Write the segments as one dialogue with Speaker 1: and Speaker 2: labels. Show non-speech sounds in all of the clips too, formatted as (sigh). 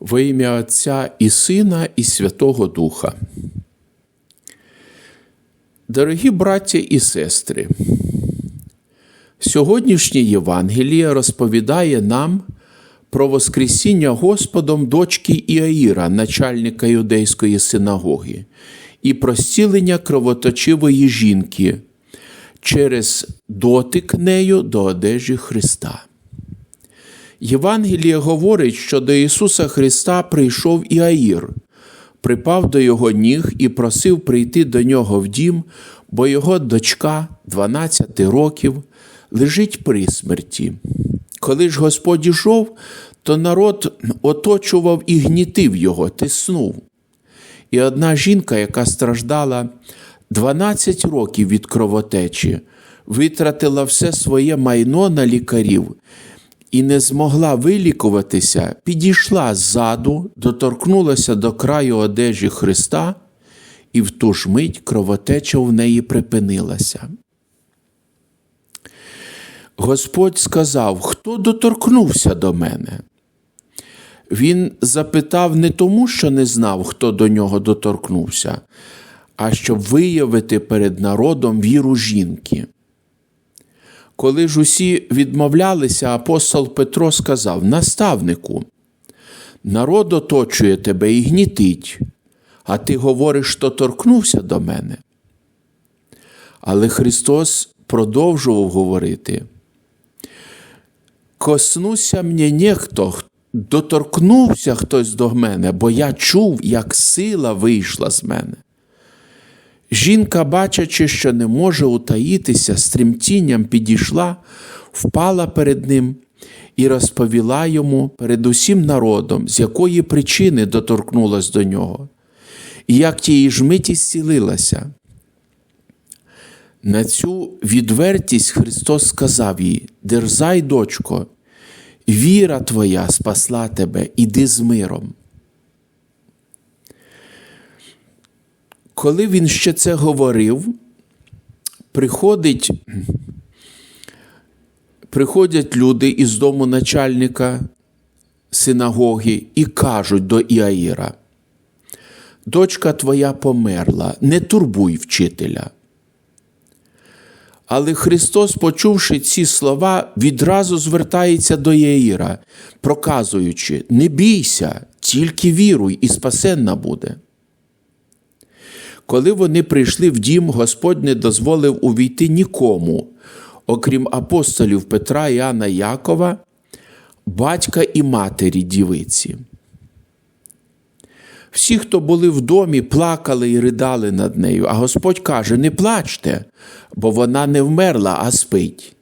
Speaker 1: Во ім'я Отця і Сина, і Святого Духа. Дорогі браття і сестри, сьогоднішнє Євангеліє розповідає нам про Воскресіння Господом дочки Іаїра, начальника юдейської синагоги, і про зцілення кровоточивої жінки через дотик нею до одежі Христа. Євангеліє говорить, що до Ісуса Христа прийшов Іаїр, припав до його ніг і просив прийти до нього в дім, бо його дочка 12 років лежить при смерті. Коли ж Господь ішов, то народ оточував і гнітив його, тиснув. І одна жінка, яка страждала 12 років від кровотечі, витратила все своє майно на лікарів і не змогла вилікуватися, підійшла ззаду, доторкнулася до краю одежі Христа, і в ту ж мить кровотеча в неї припинилася. Господь сказав, хто доторкнувся до мене? Він запитав не тому, що не знав, хто до нього доторкнувся, а щоб виявити перед народом віру жінки. Коли ж усі відмовлялися, апостол Петро сказав: Наставнику, народ оточує тебе і гнітить, а ти говориш, що торкнувся до мене. Але Христос продовжував говорити: Коснуся мені ніхто, доторкнувся хтось до мене, бо я чув, як сила вийшла з мене. Жінка, бачачи, що не може утаїтися, з підійшла, впала перед ним і розповіла йому перед усім народом, з якої причини доторкнулась до нього, і як тієї ж миті зцілилася. На цю відвертість Христос сказав їй: Дерзай, дочко, віра твоя спасла тебе, іди з миром. Коли він ще це говорив, приходить, приходять люди із дому начальника синагоги і кажуть до Іаїра, дочка твоя померла, не турбуй вчителя. Але Христос, почувши ці слова, відразу звертається до Яїра, проказуючи: Не бійся, тільки віруй, і спасенна буде. Коли вони прийшли в дім, Господь не дозволив увійти нікому, окрім апостолів Петра, Іоанна Якова, батька і матері дівиці. Всі, хто були в домі, плакали і ридали над нею, а Господь каже: Не плачте, бо вона не вмерла, а спить.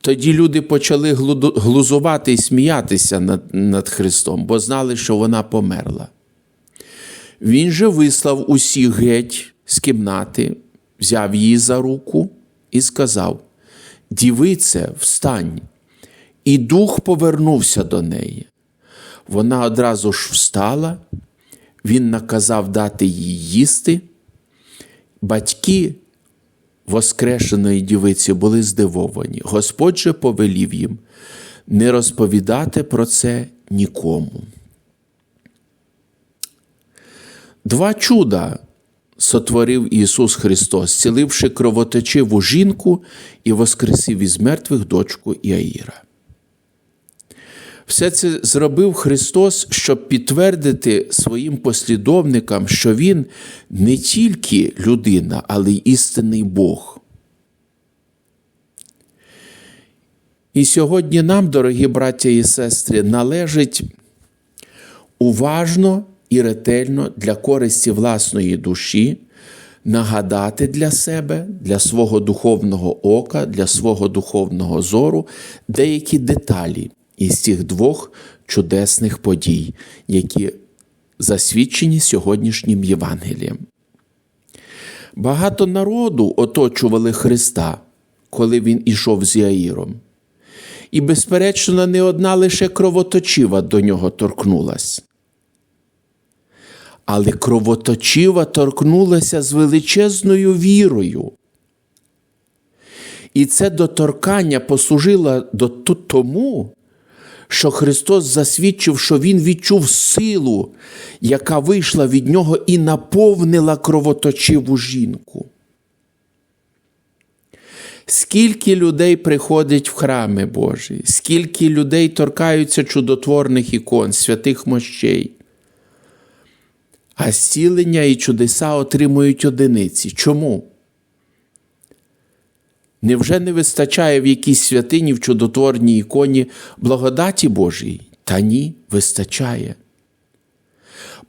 Speaker 1: Тоді люди почали глузувати і сміятися над, над Христом, бо знали, що вона померла. Він же вислав усіх геть з кімнати, взяв її за руку і сказав: Дівице, встань, і дух повернувся до неї. Вона одразу ж встала, він наказав дати їй їсти. Батьки воскрешеної дівиці були здивовані. Господь же повелів їм не розповідати про це нікому. Два чуда сотворив Ісус Христос, зціливши кровоточиву жінку і воскресив із мертвих дочку Іаїра. Все це зробив Христос, щоб підтвердити своїм послідовникам, що Він не тільки людина, але й істинний Бог. І сьогодні нам, дорогі браття і сестри, належить уважно і ретельно для користі власної душі нагадати для себе, для свого духовного ока, для свого духовного зору деякі деталі із цих двох чудесних подій, які засвідчені сьогоднішнім Євангелієм. Багато народу оточували Христа, коли Він ішов з Яїром. І, безперечно, не одна лише кровоточива до нього торкнулась. Але кровоточива торкнулася з величезною вірою. І це доторкання послужило до тому, що Христос засвідчив, що Він відчув силу, яка вийшла від нього і наповнила кровоточиву жінку. Скільки людей приходить в храми Божі, скільки людей торкаються чудотворних ікон, святих мощей, а зцілення і чудеса отримують одиниці. Чому? Невже не вистачає в якійсь святині в чудотворній іконі благодаті Божій? Та ні, вистачає.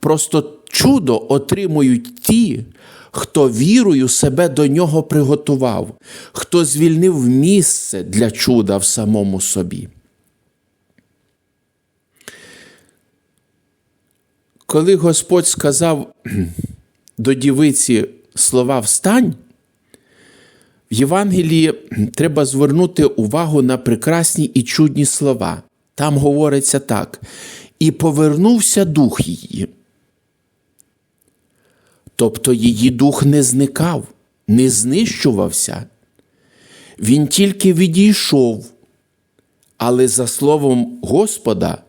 Speaker 1: Просто чудо отримують ті, хто вірою себе до нього приготував, хто звільнив місце для чуда в самому собі. Коли Господь сказав (clears throat) до дівиці слова Встань, в Євангелії треба звернути увагу на прекрасні і чудні слова. Там говориться так: і повернувся дух її. Тобто її дух не зникав, не знищувався. Він тільки відійшов, але за словом Господа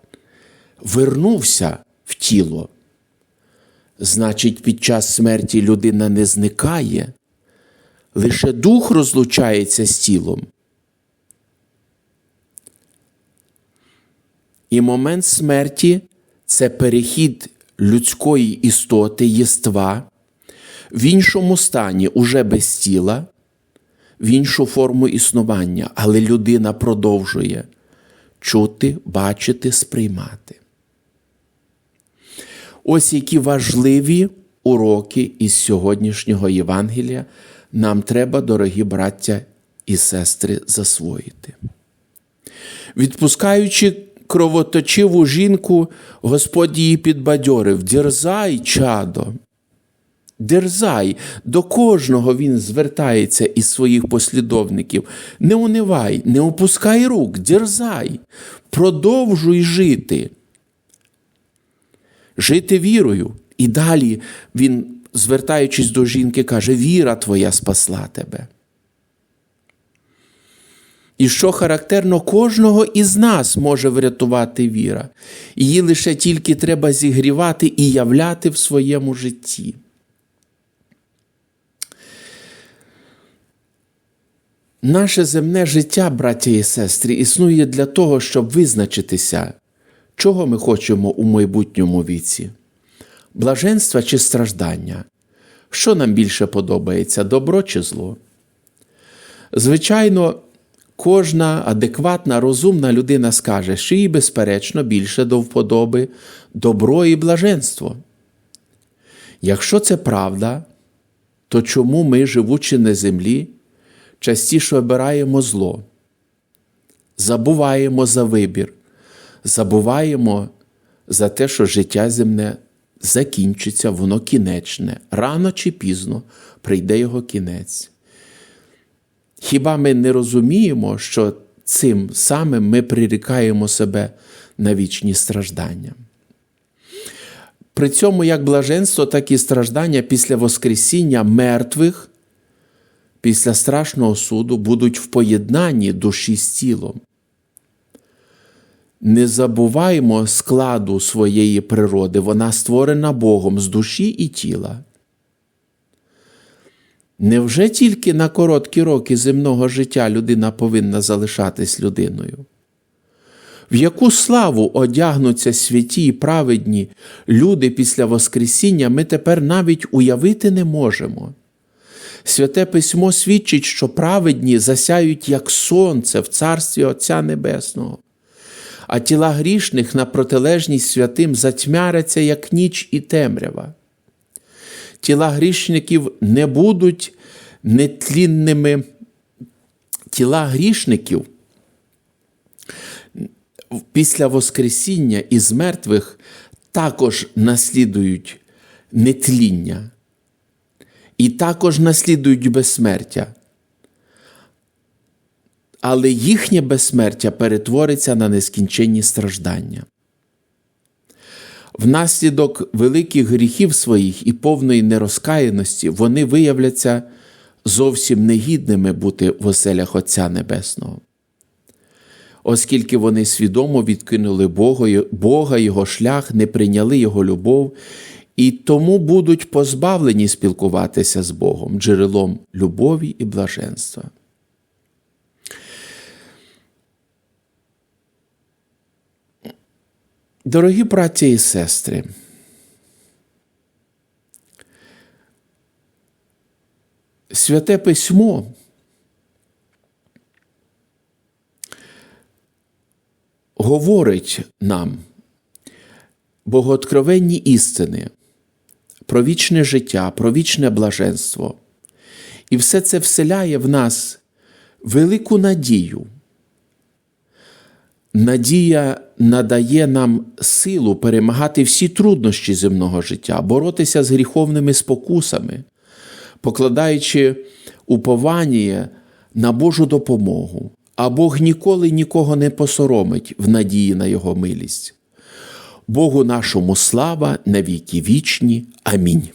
Speaker 1: вернувся тіло. Значить, під час смерті людина не зникає, лише дух розлучається з тілом. І момент смерті це перехід людської істоти, єства в іншому стані, уже без тіла, в іншу форму існування, але людина продовжує чути, бачити, сприймати. Ось які важливі уроки із сьогоднішнього Євангелія нам треба, дорогі браття і сестри, засвоїти. Відпускаючи кровоточиву жінку, Господь її підбадьорив: Дерзай, чадо, дерзай, до кожного він звертається із своїх послідовників. Не унивай, не опускай рук, дерзай, продовжуй жити. Жити вірою. І далі він, звертаючись до жінки, каже: Віра твоя спасла тебе. І що характерно, кожного із нас може врятувати віра. Її лише тільки треба зігрівати і являти в своєму житті. Наше земне життя, браття і сестри, існує для того, щоб визначитися, чого ми хочемо у майбутньому віці блаженства чи страждання. Що нам більше подобається, добро чи зло? Звичайно, кожна адекватна, розумна людина скаже, що їй, безперечно, більше до вподоби добро і блаженство. Якщо це правда, то чому ми, живучи на землі, частіше обираємо зло, забуваємо за вибір, забуваємо за те, що життя земне закінчиться, воно кінечне, рано чи пізно прийде його кінець. Хіба ми не розуміємо, що цим самим ми прирікаємо себе на вічні страждання? При цьому як блаженство, так і страждання після Воскресіння мертвих, після страшного суду будуть в поєднанні душі з тілом. Не забуваймо складу своєї природи, вона створена Богом з душі і тіла. Невже тільки на короткі роки земного життя людина повинна залишатись людиною? В яку славу одягнуться святі і праведні люди після Воскресіння ми тепер навіть уявити не можемо. Святе письмо свідчить, що праведні засяють як сонце в царстві Отця Небесного а тіла грішних на протилежність святим затьмяряться, як ніч і темрява. Тіла грішників не будуть нетлінними. Тіла грішників після Воскресіння із мертвих також наслідують нетління і також наслідують безсмертя але їхнє безсмертя перетвориться на нескінченні страждання. Внаслідок великих гріхів своїх і повної нерозкаяності вони виявляться зовсім негідними бути в оселях Отця Небесного. оскільки вони свідомо відкинули Бога, Його шлях, не прийняли Його любов і тому будуть позбавлені спілкуватися з Богом, джерелом любові і блаженства. Дорогі браття і сестри, Святе письмо говорить нам богооткровенні істини про вічне життя, про вічне блаженство. І все це вселяє в нас велику надію. Надія надає нам силу перемагати всі труднощі земного життя, боротися з гріховними спокусами, покладаючи уповання на Божу допомогу, а Бог ніколи нікого не посоромить в надії на Його милість. Богу нашому слава на віки вічні. Амінь.